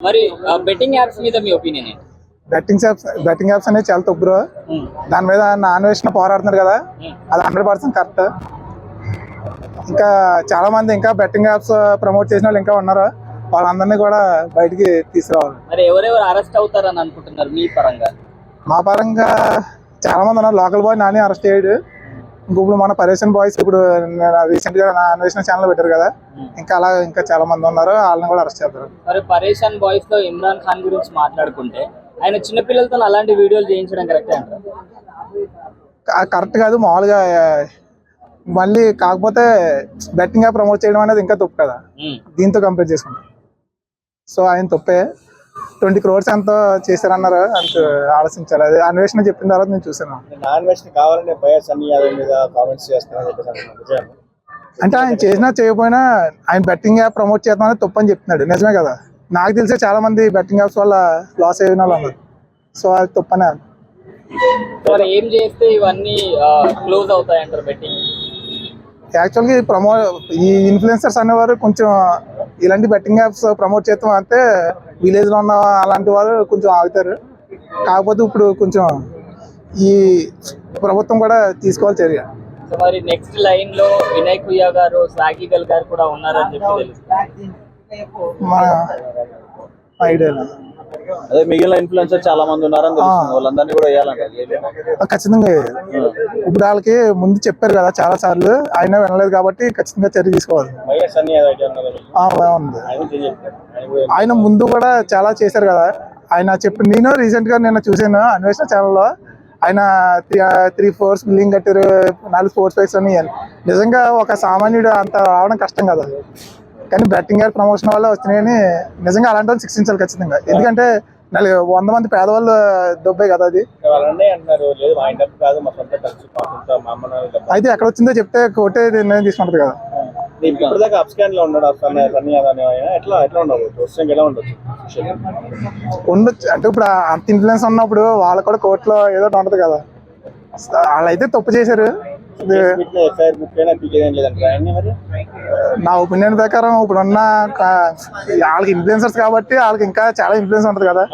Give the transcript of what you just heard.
మరి betting apps మీద మీ ఒపీనియన్ ఏంటి? బెట్టింగ్ యాప్స్ బెట్టింగ్ యాప్స్ అనేది చాలా తప్పు బ్రో ఉమ్, దాని మీద నాన్ వేసిన పోరాడుతున్నారు కదా. ఉమ్. అది హండ్రెడ్ పర్సెంట్ కరెక్ట్ ఇంకా చాలా మంది ఇంకా బెట్టింగ్ యాప్స్ ప్రమోట్ చేసిన వాళ్ళు ఇంకా ఉన్నారు. వాళ్ళందరినీ కూడా బయటికి తీసుకురావాలి. మరి ఎవరెవరు అరెస్ట్ అవుతారని అనుకుంటున్నారు మీ పరంగా? మా పరంగా చాలా మంది ఉన్నారు. లోకల్ బాయ్ నాని అరెస్ట్ అయ్యాడు. ఇప్పుడు మన పరేషన్ బాయ్స్ ఇప్పుడు రీసెంట్గా అన్వేషణ ఛానల్ పెట్టారు కదా. ఇంకా అలా ఇంకా చాలా మంది ఉన్నారు వాళ్ళని కూడా అరెస్ట్ చేస్తారు. మరి పరేషాన్ బాయ్స్లో ఇమ్రాన్ ఖాన్ గురించి మాట్లాడుకుంటే ఆయన చిన్నపిల్లలతో అలాంటి వీడియోలు చేయించడం కరెక్టే అంటారు? కరెక్ట్ కాదు మామూలుగా మళ్ళీ కాకపోతే బెట్టింగ్ యాప్ ప్రమోట్ చేయడం అనేది ఇంకా తప్పు కదా. దీంతో కంపేర్ చేసుకుంటాం. సో ఆయన తప్పే. ట్వంటీ క్రోర్స్ ఎంతో చేశారన్నారు? అంత ఆలోచించారు అది అన్వేషణ చెప్పిన తర్వాత నేను చూసాను వెజ్ కావాలనే బయస్ అన్ని యాదవ్ మీద కామెంట్స్. నిజమేనా? అంటే ఆయన చేసినా చేయకపోయినా ఆయన బెట్టింగ్ యాప్ ప్రమోట్ చేద్దాం అనేది తప్పు అని చెప్తున్నాడు నిజమే కదా. నాకు తెలిసే చాలా మంది బెట్టింగ్ యాప్స్ వల్ల లాస్ అయిన వాళ్ళు ఉన్నారు. సో అది తప్పనే మరి ఏం చేస్తే ఇవన్నీ క్లోజ్ అవుతాయి అంటారు బెట్టింగ్ యాక్చువల్గా ఈ ప్రమో ఈ ఇన్ఫ్లుయెన్సర్స్ అనేవారు కొంచెం ఇలాంటి బెట్టింగ్ యాప్స్ ప్రమోట్ చేస్తాం అంటే విలేజ్లో ఉన్న అలాంటి వారు కొంచెం ఆగుతారు. కాకపోతే ఇప్పుడు కొంచెం ఈ ప్రభుత్వం కూడా తీసుకోవాలి చర్య. మరి నెక్స్ట్ లైన్లో వినయ్ కుయ్య గారు సాగిగల్ గారు కూడా ఉన్నారని చెప్పి తెలుసు మన ఐడియా అదే మిగిలిన ఇన్ఫ్లుయెన్సర్ చాలా మంది ఉన్నారని తెలుస్తుంది. వాళ్ళందరినీ కూడా ఖచ్చితంగా ఇప్పుడు వాళ్ళకి ముందు చెప్పారు కదా చాలా సార్లు అయినా వినలేదు కాబట్టి ఖచ్చితంగా చర్య తీసుకోవాలి. ఆయన ఆయన ఆయన ముందు కూడా చాలా చేశారు కదా. ఆయన చెప్పి నేను రీసెంట్గా నిన్న చూసాను అన్వేషణ ఛానల్లో ఆయన త్రీ త్రీ ఫోర్స్ బిల్డింగ్ కట్టారు నాలుగు ఫోర్స్ ఫైవ్స్ అని. నిజంగా ఒక సామాన్యుడు అంత రావడం కష్టం కదా. కానీ బెట్టింగ్ యాప్ ప్రమోషన్ వల్ల వస్తున్నాయని నిజంగా అలాంటి వాళ్ళు శిక్షించాలి ఖచ్చితంగా. ఎందుకంటే నలుగు వంద మంది పేదవాళ్ళు దొబ్బే కదా అది. అయితే ఎక్కడ వచ్చిందో చెప్తే కోర్టే నిర్ణయం తీసుకుంటది కదా. ఉండదు ఉండొచ్చు? అంటే ఇప్పుడు అంత ఇన్ఫ్లుయెన్స్ ఉన్నప్పుడు వాళ్ళు కూడా కోర్టులో ఏదో ఉంటది కదా. వాళ్ళైతే తప్పు చేశారు. నా ఒపీనియన్ ప్రకారం ఇప్పుడున్న వాళ్ళకి ఇన్ఫ్లుయెన్సర్స్ కాబట్టి వాళ్ళకి ఇంకా చాలా ఇన్ఫ్లుయెన్స్ ఉంటది కదా.